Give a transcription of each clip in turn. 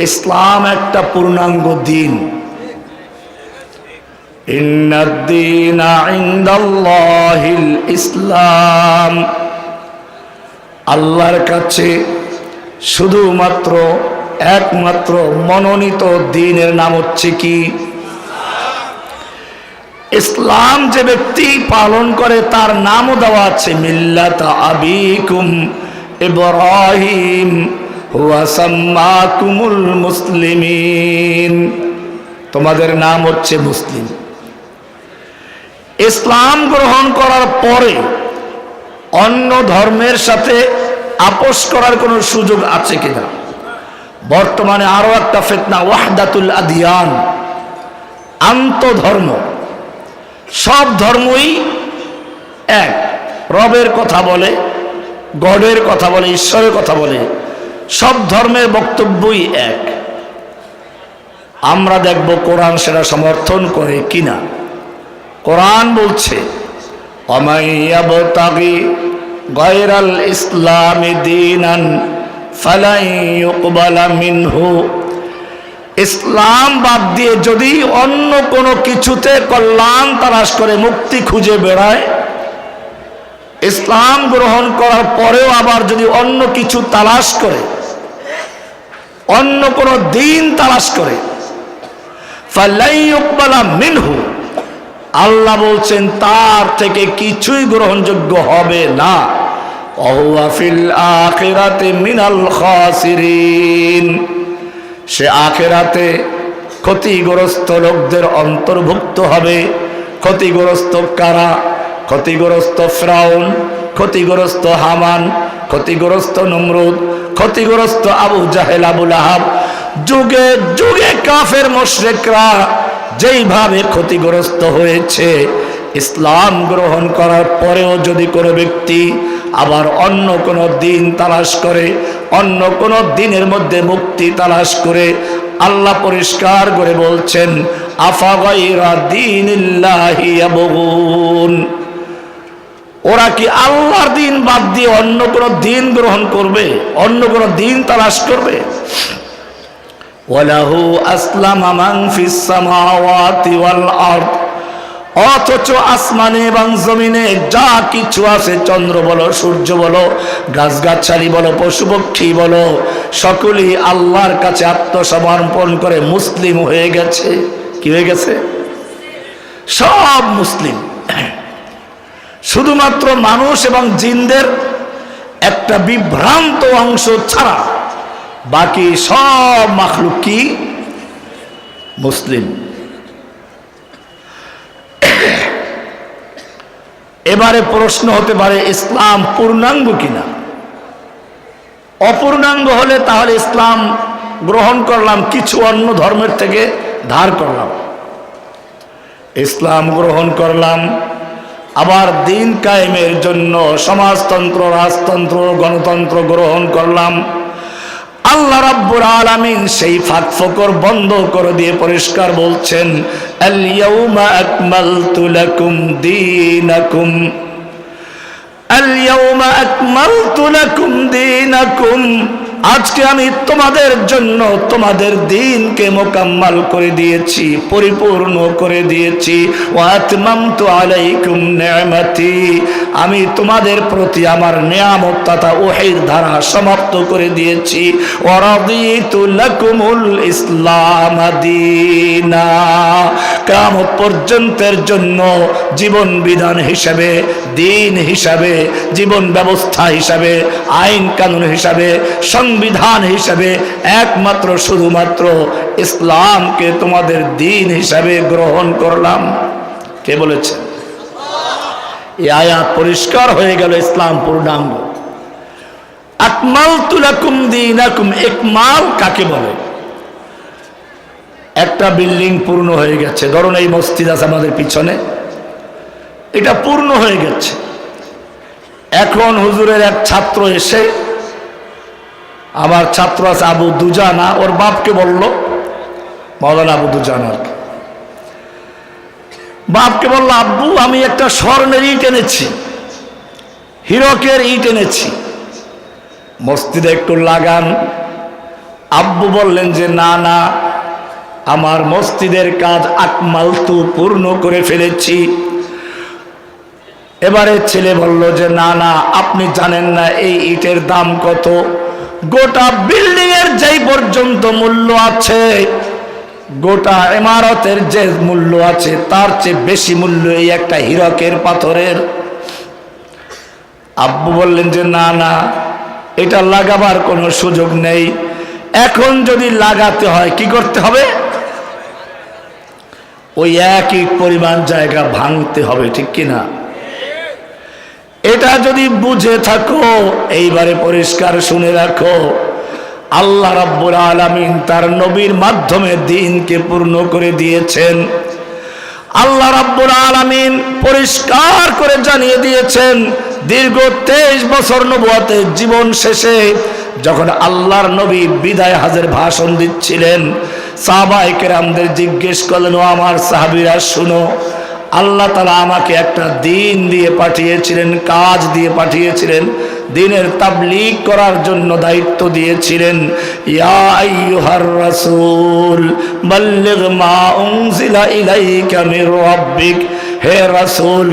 ইসলাম একটা পূর্ণাঙ্গ দিন। ইসলাম। আল্লাহর কাছে শুধুমাত্র একমাত্র মনোনীত দিনের নাম হচ্ছে কি? ইসলাম যে ব্যক্তি পালন করে তার নামও দেওয়া আছে, মিল্লাত আবিকুম ইব্রাহিম। তোমাদের নাম হচ্ছে মুসলিম। ইসলাম গ্রহণ করার পরে অন্য ধর্মের সাথে আপোষ করার কোনো সুযোগ আছে কিনা? বর্তমানে আরও একটা ফেতনা, ওয়াহদাতুল আদিয়ান, আন্তধর্ম। সব ধর্মই এক। রবের কথা বলে, গডের কথা বলে, ঈশ্বরের কথা বলে। সব ধর্মের বক্তব্যই এক। আমরা দেখব কোরআন সেটা সমর্থন করে কিনা। কোরআন বলছে গয়রাল মিনহু। ইসলাম বাদ দিয়ে যদি অন্য কোনো কিছুতে কল্যাণ তালাশ করে, মুক্তি খুঁজে বেড়ায়, ইসলাম গ্রহণ করার পরেও আবার যদি অন্য কিছু তালাশ করে অন্য কোনো দিন তালাশ করে। মিনহু। আল্লাহ বলছেন, তার থেকে কিছুই গ্রহণযোগ্য হবে না। মিনাল সে আখেরাতে ক্ষতিগ্রস্ত লোকদের অন্তর্ভুক্ত হবে। ক্ষতিগ্রস্ত কারা? ক্ষতিগ্রস্ত ফ্রাউন, ক্ষতিগ্রস্ত হামান ক্ষতিগ্রস্ত নমরুদ, ক্ষতিগ্রস্ত আবু জাহেল আবুল আহাব যুগে যুগে কাফের মোশরেকরা যেইভাবে ক্ষতিগ্রস্ত হয়েছে, ইসলাম গ্রহণ করার পরেও যদি কোনো ব্যক্তি আবার অন্য কোনো দিন তালাশ করে, অন্য কোনো দিনের মধ্যে মুক্তি তালাশ করে, আল্লাহ পরিষ্কার করে বলছেন, আফা আফাগাইরা দিন ওরা কি আল্লাহর দিন বাদ দিয়ে অন্য কোনো দিন গ্রহণ করবে? অন্য কোনো দিন তালাশ করবে? ওয়ালাহু আসলাম মান ফিস অথচ আসমানে এবং জমিনে যা কিছু আছে, চন্দ্র বলো, সূর্য বলো, গাছগাছালি বলো পশু পক্ষী বলো, সকলেই আল্লাহর কাছে আত্মসমর্পণ করে মুসলিম হয়ে গেছে। কি হয়ে গেছে? সব মুসলিম। শুধুমাত্র মানুষ এবং জিনদের একটা বিভ্রান্ত অংশ ছাড়া বাকি সব মাখলুক কি? মুসলিম। এবারে প্রশ্ন হতে পারে, ইসলাম পূর্ণাঙ্গ কিনা? অপূর্ণাঙ্গ হলে তাহলে ইসলাম গ্রহণ করলাম কিছু অন্য ধর্মের থেকে ধার করলাম। ইসলাম গ্রহণ করলাম আবার দিন কায়েমের জন্য সমাজতন্ত্র, রাজতন্ত্র, গণতন্ত্র গ্রহণ করলাম। আল্লাহ রাব্বুর আলামিন সেই ফাঁক ফকর বন্ধ করে দিয়ে পরিষ্কার বলছেন, আল-ইয়াউমা আকমালতু লাকুম দীনাকুম। আল-ইয়াউমা আকমালতু লাকুম দীনাকুম। আজকে আমি তোমাদের জন্য তোমাদের দিনকে মোকাম্মাল করে দিয়েছি, পরিপূর্ণ করে দিয়েছি। আমি তোমাদের প্রতি আমার নিয়ামত তথা ওহির ধারা সমাপ্ত করে দিয়েছি। ইসলাম দীনা। পর্যন্তের জন্য জীবন বিধান হিসাবে, দিন হিসাবে, জীবন ব্যবস্থা হিসাবে, আইন কানুন হিসাবে সংবিধান হিসাবে একমাত্র, শুধুমাত্র ইসলামকে তোমাদের দিন হিসাবে গ্রহণ করলাম। কে বলেছে? এই আয়াত পরিষ্কার হয়ে গেল ইসলাম পূর্ণাঙ্গ। আকমাল তুলাকুম দিনাকুম, একমাল কাকে বলে? একটা বিল্ডিং পূর্ণ হয়ে গেছে। ধরুন এই মসজিদ আছে আমাদের পিছনে। এটা পূর্ণ হয়ে গেছে। এখন হুজুরের এক ছাত্র এসে আমার ছাত্র আছে আবু দুজানা, ওর বাপকে বলল, মৌলানা আবু দুজানা আর কি বাপকে বলল, আব্বু, আমি একটা স্বর্ণের ইট এনেছি, হিরকের ইট এনেছি। মসজিদে একটু লাগান। আব্বু বললেন যে, না না, আমার মসজিদের কাজ আকমাল তু পূর্ণ করে ফেলেছি। এবারে ছেলে বলল যে, না না, আপনি জানেন না, এই ইটের দাম কত? গোটা বিল্ডিং এর যেই পর্যন্ত মূল্য আছে, গোটা ইমারতের যে মূল্য আছে, তার চেয়ে বেশি মূল্য এই একটা হীরকের পাথরের। আব্বু বললেন যে, না না, এটা লাগাবার কোনো সুযোগ নেই। এখন যদি লাগাতে হয়, কি করতে হবে? ওই একই পরিমাণ জায়গা ভাঙতে হবে, ঠিক কিনা? এটা যদি বুঝে থাকো, এইবারে পরিষ্কার শুনে রাখো, আল্লাহ রাব্বুল আলামিন তার নবীর মাধ্যমে দিনকে পূর্ণ করে দিয়েছেন। আল্লাহ রাব্বুল আলামিন পরিষ্কার করে জানিয়ে দিয়েছেন, দীর্ঘ তেইশ বছর নবুয়াতে জীবন শেষে যখন আল্লাহর নবী বিদায় হাজের ভাষণ দিচ্ছিলেন সাহাবাই কেরামদের জিজ্ঞেস করলেন, ও আমার সাহাবিরা, শুনো আল্লাহ তালা আমাকে একটা দিন দিয়ে পাঠিয়েছিলেন, কাজ দিয়ে পাঠিয়েছিলেন, দিনের তাবলিগ করার জন্য দায়িত্ব দিয়েছিলেন। হে রাসূল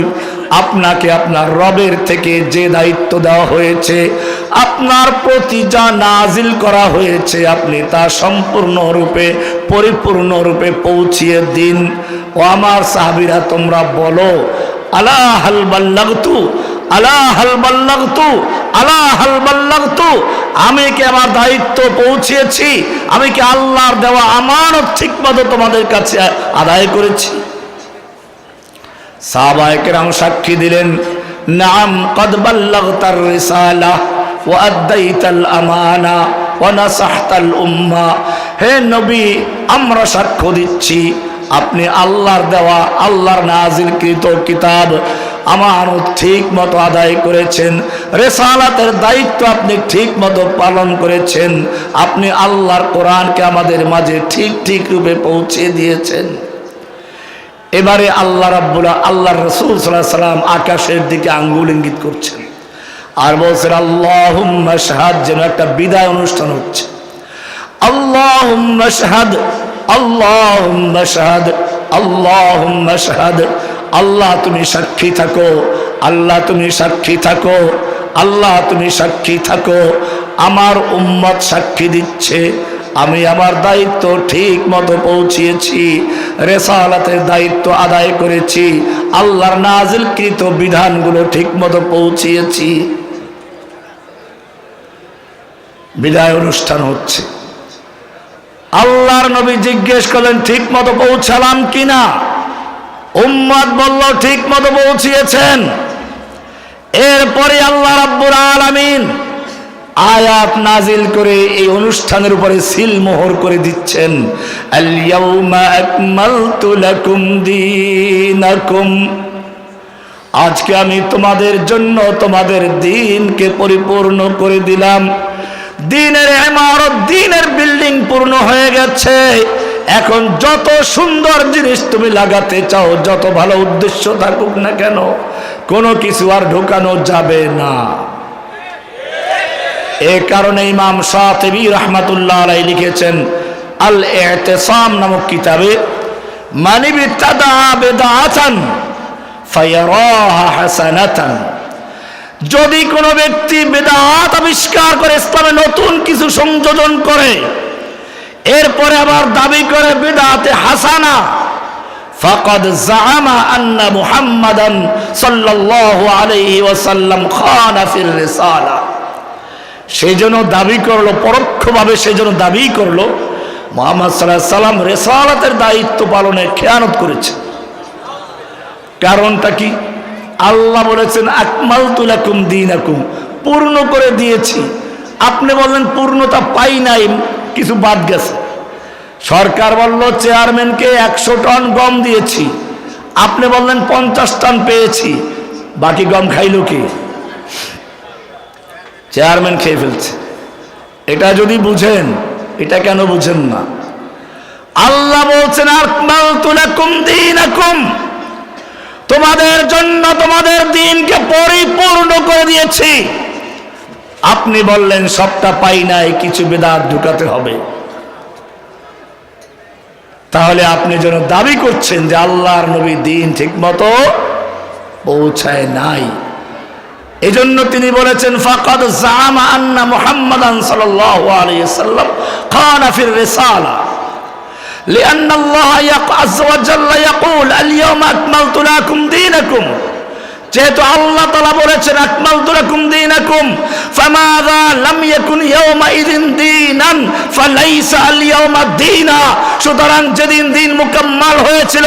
আপনাকে আপনার রবের থেকে যে দায়িত্ব দেওয়া হয়েছে, আপনার প্রতি যা নাজিল করা হয়েছে, আপনি তা সম্পূর্ণরূপে, পরিপূর্ণরূপে পৌঁছিয়ে দিন। ও আমার সাহাবিরা, তোমরা বলো, আলা হাল বাল্লাগতু? আলা হাল বাল্লাগতু? আলা হাল বাল্লাগতু? আমি কি আমার দায়িত্ব পৌঁছিয়েছি? আমি কি আল্লাহর দেওয়া আমানত ঠিকমতো তোমাদের কাছে আদায় করেছি? সাহাবায়কেরাম সাক্ষী দিলেন, নাম আমানা হে নবী, আমরা সাক্ষ্য দিচ্ছি, আপনি আল্লাহর দেওয়া, আল্লাহর নাজিলকৃত কিতাব আমার ঠিক মতো আদায় করেছেন, রেসালাতের দায়িত্ব আপনি ঠিক মতো পালন করেছেন, আপনি আল্লাহর কোরআনকে আমাদের মাঝে ঠিক ঠিক রূপে পৌঁছে দিয়েছেন। এবারে আল্লাহ রাব্বুল আল্লাহ রসুল সাল্লাহ সাল্লাম আকাশের দিকে আঙ্গুল ইঙ্গিত করছেন। আর বলছেন আল্লাহ শাহাদ যেন একটা বিদায় অনুষ্ঠান হচ্ছে। আল্লাহ শাহাদ আল্লাহ শাহাদ আল্লাহ শাহাদ আল্লাহ তুমি সাক্ষী থাকো আল্লাহ তুমি সাক্ষী থাকো আল্লাহ তুমি সাক্ষী থাকো আমার উম্মত সাক্ষী দিচ্ছে আমি আমার দায়িত্ব ঠিক মতো পৌঁছিয়েছি, রেসালাতের দায়িত্ব আদায় করেছি, আল্লাহর নাজিলকৃত বিধানগুলো ঠিক মতো পৌঁছিয়েছি। বিদায় অনুষ্ঠান হচ্ছে। আল্লাহর নবী জিজ্ঞেস করলেন, ঠিক মতো পৌঁছালাম কিনা? উম্মত বলল, ঠিক মতো পৌঁছিয়েছেন। এরপরে আল্লাহ রাব্বুর আলামিন আয়াত নাজিল করে এই অনুষ্ঠানের উপরে সিল মোহর করে দিচ্ছেন। আজকে আমি তোমাদের জন্য তোমাদের দিনকে পরিপূর্ণ করে দিলাম। দিনের ইমারত, দিনের বিল্ডিং পূর্ণ হয়ে গেছে। এখন যত সুন্দর জিনিস তুমি লাগাতে চাও, যত ভালো উদ্দেশ্য থাকুক না কেন, কোনো কিছু আর ঢোকানো যাবে না। এ কারণে ইমাম সাহেবী রহমাতুল্লাহ আলাই লিখেছেন আল এতেসাম নামক কিতাবে মানিবি হাসানাতান। যদি কোনো ব্যক্তি বেদাত আবিষ্কার করে, ইসলামে নতুন কিছু সংযোজন করে, এরপরে আবার দাবি করে বেদাতে হাসানা, ফাকাদ জাআমা আন্না মুহাম্মাদান সাল্লাল্লাহু আলাইহি ওয়াসাল্লাম খানা ফির রিসালা। সেই জন্য দাবি করল, পরোক্ষভাবে সেই জন্য দাবি করল, মোহাম্মদ সাল্লাহ সাল্লাম রেসালাতের দায়িত্ব পালনে খেয়ানত করেছে। কারণটা কি? আল্লাহ বলেছেন আকমাল তুলাকুম দিন আকুম পূর্ণ করে দিয়েছি। আপনি বললেন, পূর্ণতা পাই নাই, কিছু বাদ গেছে। সরকার বলল, চেয়ারম্যানকে একশো টন গম দিয়েছি। আপনি বললেন, পঞ্চাশ টন পেয়েছি, বাকি গম খাইল কি? চেয়ারম্যান খেয়ে ফেলছে। এটা যদি বুঝেন, এটা কেন বুঝেন না? আল্লাহ বলছেন তোমাদের জন্য তোমাদের দিনকে পরিপূর্ণ করে দিয়েছি। আপনি বললেন, সবটা পাই নাই, কিছু বেদাত ঢুকাতে হবে। তাহলে আপনি যেন দাবি করছেন যে আল্লাহর নবী দিন ঠিক মতো পৌঁছায় নাই। এজন্য তিনি বলেছেন ফাকাদ জামা আন্না মুহাম্মাদান সাল্লাল্লাহু আলাইহি সাল্লাম খানা ফির রিসালা لأن الله يق- عز وجل يقول اليوم أكملت لكم دينكم যেহেতু আল্লাহ তালা বলেছেন, আকমাল তুলাকুম দিনাকুম লাম ইয়াকুন ফালাইসা আল সুতরাং যেদিন দিন হয়েছিল,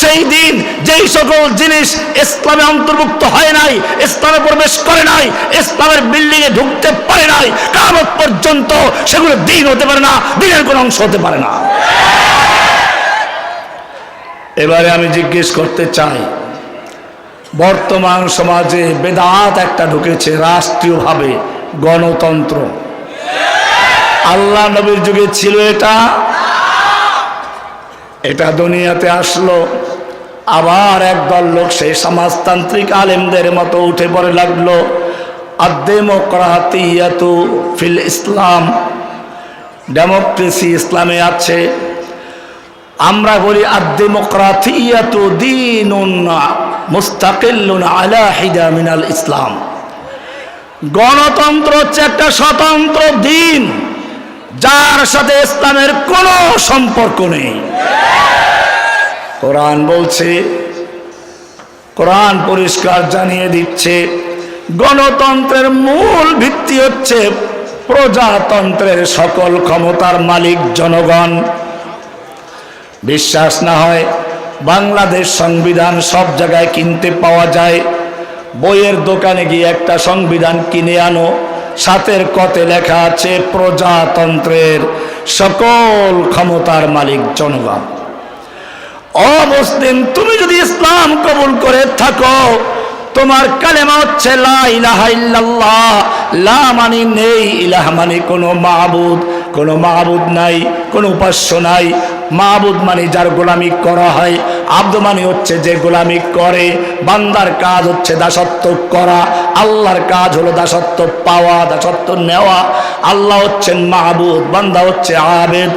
সেই দিন যেই সকল জিনিস ইসলামে অন্তর্ভুক্ত হয় নাই, ইসলামে প্রবেশ করে নাই, ইসলামের বিল্ডিং এ ঢুকতে পারে নাই, কামত পর্যন্ত সেগুলো দিন হতে পারে না, দিনের কোনো অংশ হতে পারে না। এবারে আমি জিজ্ঞেস করতে চাই বর্তমান সমাজে বেদাত একটা ঢুকেছে রাষ্ট্রীয়ভাবে, গণতন্ত্র। আল্লাহ নবীর যুগে ছিল এটা এটা দুনিয়াতে আসলো। আবার একদল লোক সেই সমাজতান্ত্রিক আলেমদের মতো উঠে পড়ে লাগল। আদেমোক্রাতিয়াতু ফিল ইসলাম, ডেমোক্রেসি ইসলামে আছে। আমরা বলি আদেমোক্রাতিয়াতু দিনুন মুস্তাকিল্লুন আলা ইসলাম। গণতন্ত্র হচ্ছে একটা স্বতন্ত্র দিন, যার সাথে ইসলামের কোনো সম্পর্ক নেই। কোরআন বলছে, কোরআন পরিষ্কার জানিয়ে দিচ্ছে, গণতন্ত্রের মূল ভিত্তি হচ্ছে প্রজাতন্ত্রের সকল ক্ষমতার মালিক জনগণ। বিশ্বাস না হয় বাংলাদেশ সংবিধান সব জায়গায় কিনতে পাওয়া যায়। বইয়ের দোকানে গিয়ে একটা সংবিধান কিনে আনো। সাতের কতে লেখা আছে, প্রজাতন্ত্রের সকল ক্ষমতার মালিক জনগণ। অমুসলিম তুমি যদি ইসলাম কবুল করে থাকো, তোমার কালেমা হচ্ছে লা ইলাহা ইল্লাল্লাহ। লা মানে নেই, ইলাহ মানে কোনো মাহবুদ কোনো মাহবুদ নাই, কোনো উপাস্য নাই। মাহবুদ মানে যার গোলামি করা হয়। আব্দ মানে হচ্ছে যে গোলামি করে। বান্দার কাজ হচ্ছে দাসত্ব করা। আল্লাহর কাজ হলো দাসত্ব পাওয়া, দাসত্ব নেওয়া। আল্লাহ হচ্ছেন মাহবুদ বান্দা হচ্ছে আবেদ।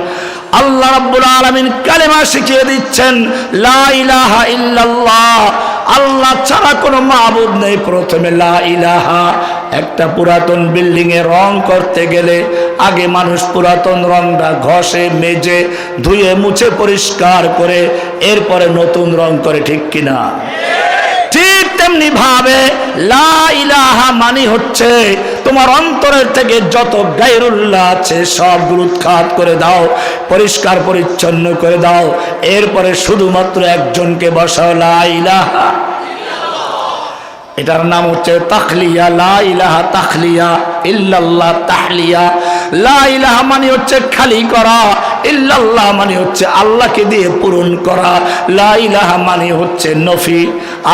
আল্লাহ রাব্বুল আলামিন কালেমা শিখিয়ে দিচ্ছেন, লা ইলাহা ইল্লাল্লাহ। আল্লাহ ছাড়া কোনো মাবুদ নেই, প্রথমে লা ইলাহা। একটা পুরাতন বিল্ডিং এ রং করতে গেলে আগে মানুষ পুরাতন রংটা ঘষে, মেজে, ধুয়ে, মুছে, পরিষ্কার করে এরপরে নতুন রং করে, ঠিক কিনা? ঠিক তেমনি ভাবে লা মানি হচ্ছে তোমার অন্তরের থেকে যত গায়রুল্লাহ আছে সবগুলো উৎখাত করে দাও, পরিষ্কার পরিচ্ছন্ন করে দাও, এরপরে শুধুমাত্র একজনকে বসাও লা ইলাহা। এটার নাম হচ্ছে তাখলিয়া, লা ইলাহা তাখলিয়া, ইল্লাল্লাহ তাহলিয়া। লা মানে হচ্ছে খালি করা, ইল্লাল্লাহ মানে হচ্ছে আল্লাহকে দিয়ে পূরণ করা। লা মানে হচ্ছে নফি,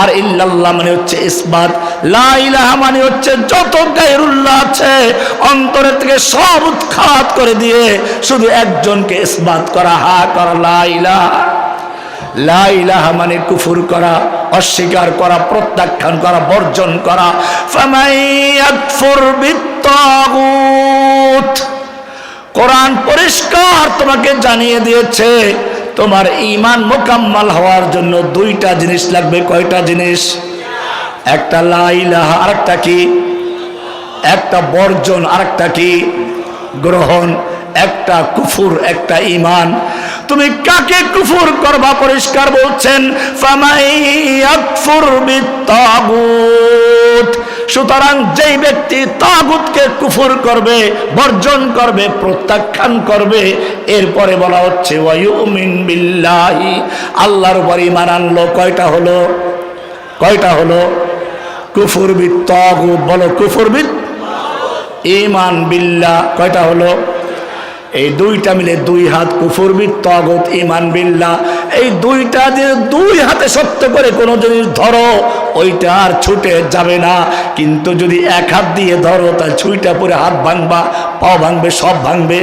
আর ইল্লাল্লাহ মানে হচ্ছে ইসবাত। লা মানে হচ্ছে যত গায়রুল্লাহ আছে, অন্তরের থেকে সব উৎখাত করে দিয়ে শুধু একজনকে ইসবাত করা, হা করা, লা ইলাহা। লা ইলাহা মানে কুফুর করা, অস্বীকার করা, প্রত্যাখ্যান করা, বর্জন করা। কোরআন পরিষ্কার তোমাকে জানিয়ে দিয়েছে, তোমার ইমান মোকাম্মাল হওয়ার জন্য দুইটা জিনিস লাগবে। কয়টা জিনিস? একটা লা ইলাহা, আরেকটা কি? একটা বর্জন, আরেকটা কি? গ্রহণ, একটা কুফুর, একটা ইমান তুমি কাকে কুফুর করবা পরিষ্কার বলছেন সুতরাং যেই ব্যক্তি তাগুতকে কুফুর করবে, বর্জন করবে, প্রত্যাখ্যান করবে, এরপরে বলা হচ্ছে আল্লাহর উপর ইমান আনলো, কয়টা হলো? কয়টা হলো? কুফুর বিত্তাগুত, বলো কুফুর বিত ইমান বিল্লাহ, কয়টা হলো? এই দুইটা মিলে দুই হাত কুফুর তগত ইমান বিল্লাহ। এই দুইটা যে দুই হাতে সত্য করে কোনো জিনিস ধরো, ওইটা আর ছুটে যাবে না। কিন্তু যদি এক হাত দিয়ে ধরো, তাহলে ছুইটা পরে হাত ভাঙবা পাও ভাঙবে, সব ভাঙবে।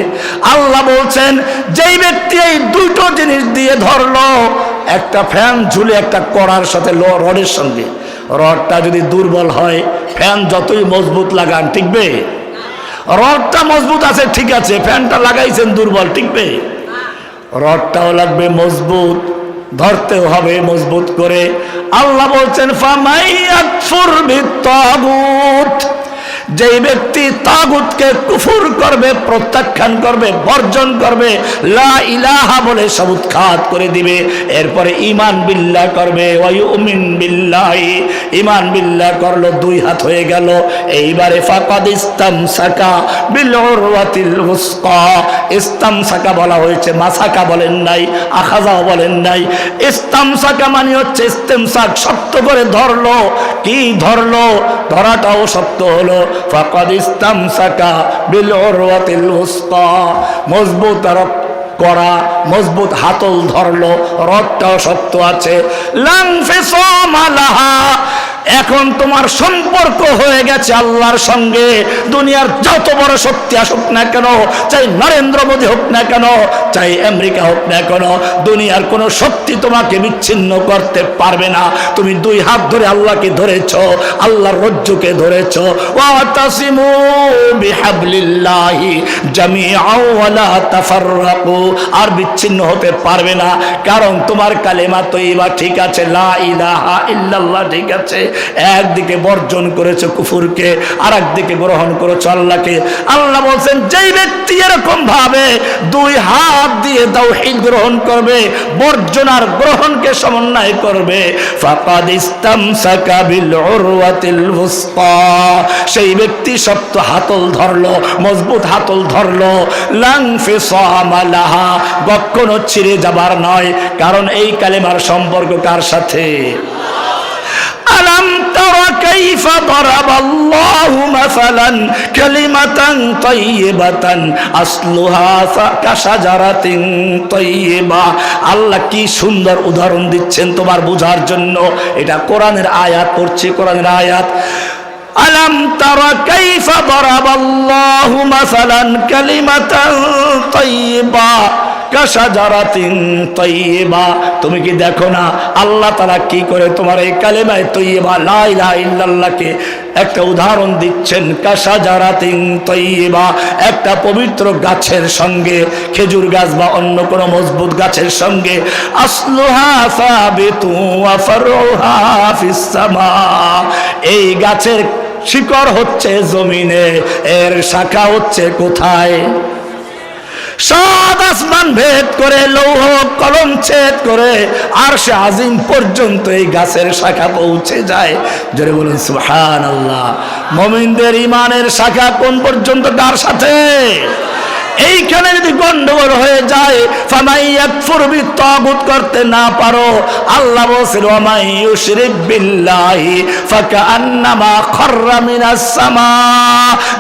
আল্লাহ বলছেন, যেই ব্যক্তি এই দুটো জিনিস দিয়ে ধরলো, একটা ফ্যান ঝুলে একটা কড়ার সাথে রডের সঙ্গে। রডটা যদি দুর্বল হয়, ফ্যান যতই মজবুত লাগান, টিকবে? রডটা মজবুত আছে, ঠিক আছে, ফ্যানটা লাগাইছেন দুর্বল, টিকবে? রডটাও লাগবে মজবুত, ধরতেও হবে মজবুত করে। আল্লাহ বলছেন ফামাই আকফুর বিত্তাগুত। যেই ব্যক্তি তাগুতকে কুফুর করবে, প্রত্যাখ্যান করবে, বর্জন করবে, লা ইলাহা বলে সব উৎখাত করে দিবে, এরপরে ইমান বিল্লাহ করবে ওয়ায়ুমিন বিল্লাহি ইমান বিল্লাহ করল, দুই হাত হয়ে গেল, এইবারে ফাকাদ ইস্তাম সাকা বিল উরওয়াতিল উসকা ইস্তাম সাকা বলা হয়েছে, মাসাকা বলেন নাই আখাজাও বলেন নাই ইস্তাম সাকা মানে হচ্ছে ইস্তেমসাক শক্ত করে ধরলো, কি ধরলো, ধরাটাও শক্ত হলো ফাকাদ ইস্তামসাকা বিল উরওয়াতিল উসকা মজবুত আর করা, মজবুত হাতল ধরলো রডটাও শক্ত আছে। লাংফে ফিসামালাহা এখন তোমার সম্পর্ক হয়ে গেছে আল্লাহর সঙ্গে। দুনিয়ার যত বড় শক্তি আসুক না কেন, চাই নরেন্দ্র মোদী হোক না কেন, চাই আমেরিকা হোক না কেন, দুনিয়ার কোনো শক্তি তোমাকে বিচ্ছিন্ন করতে পারবে না। তুমি দুই হাত ধরে আল্লাহকে ধরেছ, আল্লাহর রজ্জুকে ধরেছ। আর বিচ্ছিন্ন হতে পারবে না, কারণ তোমার কালেমা তৈবা ঠিক আছে, লা ইলাহা ইল্লাল্লাহ ঠিক আছে। একদিকে বর্জন করেছে কুফুরকে আর একদিকে গ্রহণ করেছে আল্লাহকে। আল্লাহ বলছেন, যেই ব্যক্তি এরকম ভাবে দুই হাত দিয়ে তাওহীদ গ্রহণ করবে, বর্জন আর গ্রহণকে সমন্বয় করবে সেই ব্যক্তি শক্ত হাতল ধরলো, মজবুত হাতল ধরলো, লাং কখনো ছিঁড়ে যাবার নয়, কারণ এই কালেমার সম্পর্ক কার সাথে? ألم تر كيف ضرب الله مثلا كلمة طيبة أصلها كشجرة طيبة আল্লাহ কি সুন্দর উদাহরণ দিচ্ছেন তোমার বোঝার জন্য এটা কোরআনের আয়াত পড়ছি কোরআনের আয়াত ألم تر كيف ضرب الله مثلا كلمة طيبة তুমি কি দেখো না আল্লাহ তারা কি করে তোমার এই কালেমায় তৈবা লা ইল্লাল্লাহকে একটা উদাহরণ দিচ্ছেন কাশাজারাতিন তৈবা একটা পবিত্র গাছের সঙ্গে, খেজুর গাছ বা অন্য কোনো মজবুত গাছের সঙ্গে এই গাছের শিকড় হচ্ছে জমিনে, এর শাখা হচ্ছে কোথায়? সাত আসমান ভেদ করে লৌহ কলম ছেদ করে আর সে আজিম পর্যন্ত এই গাছের শাখা পৌঁছে যায়। জোরে বলুন সুহান আল্লাহ মমিনদের ইমানের শাখা কোন পর্যন্ত? তার সাথে এইখানে যদি গন্ডগোল হয়ে যায় ফামাইয়াকফুরবি তাগুত করতে না পারো, আল্লাহ ইউশরিক বিল্লাহি মিনাস সামা।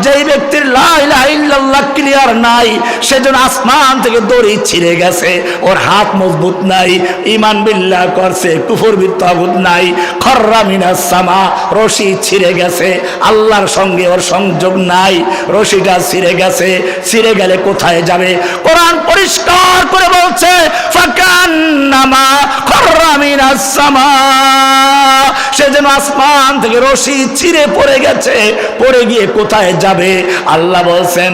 যেই ব্যক্তির লা ইলাহা ইল্লাল্লাহ ক্লিয়ার নাই সেজন্য আসমান থেকে দড়ি ছিঁড়ে গেছে, ওর হাত মজবুত নাই ইমান বিল্লাহ করছে, কুফর তাগুত নাই, খররা মিনাস সামা, রশি ছিঁড়ে গেছে, আল্লাহর সঙ্গে ওর সংযোগ নাই, রশিটা ছিঁড়ে গেছে, ছিঁড়ে গেলে কোথায় যাবে? কোরআন পরিষ্কার করে বলছে ফাকান্নামা খররামিনাস সামা সে যেন আসমান থেকে রশি ছিঁড়ে পড়ে গেছে, পড়ে গিয়ে কোথায় যাবে? আল্লাহ বলছেন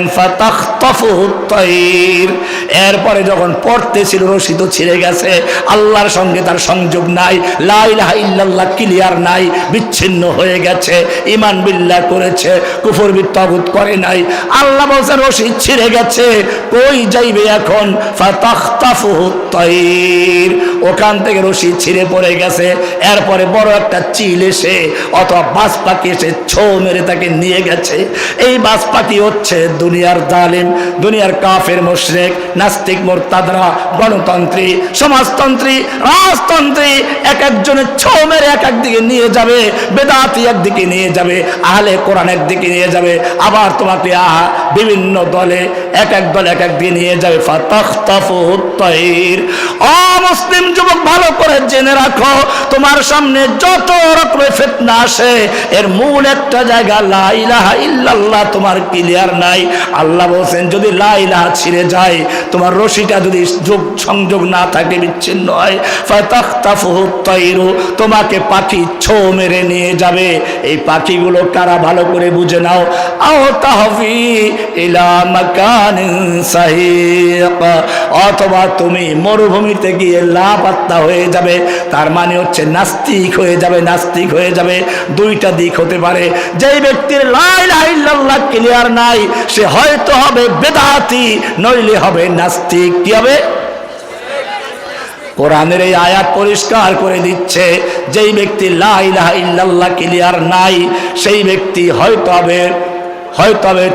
এরপরে যখন পড়তেছিল, রশি তো ছিঁড়ে গেছে, আল্লাহর সঙ্গে তার সংযোগ নাই, লা ইলাহা ইল্লাল্লাহ ক্লিয়ার নাই, বিচ্ছিন্ন হয়ে গেছে ইমান বিল্লাহ করেছে, কুফর বিত্তাগুত করে নাই। আল্লাহ বলছেন, রশি ছিঁড়ে গেছে, কই যাইবে এখন? ফাতাখতাফু তাইর ওখান থেকে রশি ছিঁড়ে পড়ে গেছে। এরপরে বড় একটা চিল এসে অথবা বাস পাখি এসে ছো মেরে তাকে নিয়ে গেছে। এই বাস পাখি হচ্ছে দুনিয়ার জালিম, দুনিয়ার কাফের মোশরেক, নাস্তিক, মোরতাদরা, গণতন্ত্রী, সমাজতন্ত্রী, রাজতন্ত্রী। এক একজনের ছো মেরে এক একদিকে নিয়ে যাবে, বেদাতি একদিকে নিয়ে যাবে, আহলে কোরআন একদিকে নিয়ে যাবে। আবার তোমাকে আহা বিভিন্ন দলে এক এক দল এক একদিকে নিয়ে যাবে। অমুসলিম যুবক, ভালো করে জেনে রাখো, তোমার সামনে যত তোমাকে পাখি ছো মেরে নিয়ে যাবে। এই পাখিগুলো কারা ভালো করে বুঝে নাও? অথবা তুমি মরুভূমিতে গিয়ে লাপাত্তা হয়ে যাবে, তার মানে হচ্ছে নাস্তিক হয়ে যাবে নাস্তিক হয়ে যাবে, দুইটা দিক হতে পারে। যেই ব্যক্তির লাই লাইল্লাহ ক্লিয়ার নাই, সে হয়তো হবে বেদাতি, নইলে হবে নাস্তিক। কি হবে? কোরআনের এই আয়াত পরিষ্কার করে দিচ্ছে, যেই ব্যক্তি লা ইলাহা ইল্লাল্লাহ ক্লিয়ার নাই, সেই ব্যক্তি হয়তো হবে হয়তো হবে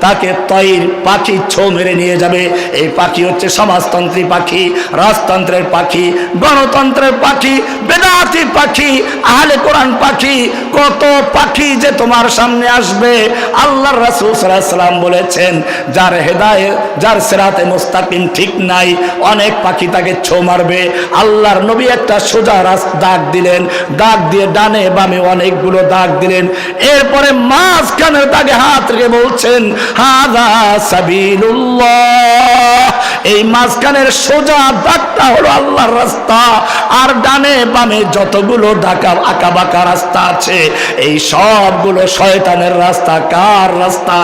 তাকে তৈর পাখি ছো মেরে নিয়ে যাবে। এই পাখি হচ্ছে সমাজতন্ত্রী পাখি, রাজতন্ত্রের পাখি, গণতন্ত্রের পাখি, বেদাতি পাখি, আহলে কোরআন পাখি, কত পাখি যে তোমার সামনে আসবে। বলেছেন, যার হেদায়ে যার সেরাতে ঠিক নাই, অনেক পাখি তাকে ছো মারবে। আল্লাহর নবী একটা সোজা রাস দাগ দিলেন। দাগ দিয়ে ডানে বামে অনেকগুলো দাগ দিলেন। এরপরে মাঝখানের দাগে হাত রেখে বলছেন হাদা সাবিলুল্লাহ। এই মাঝখানের সোজা দাগটা হলো আল্লাহর রাস্তা। আর ডানে বামে যতগুলো ডাকা আঁকা বাঁকা রাস্তা আছে, এই সবগুলো শয়তানের রাস্তা। কার রাস্তা?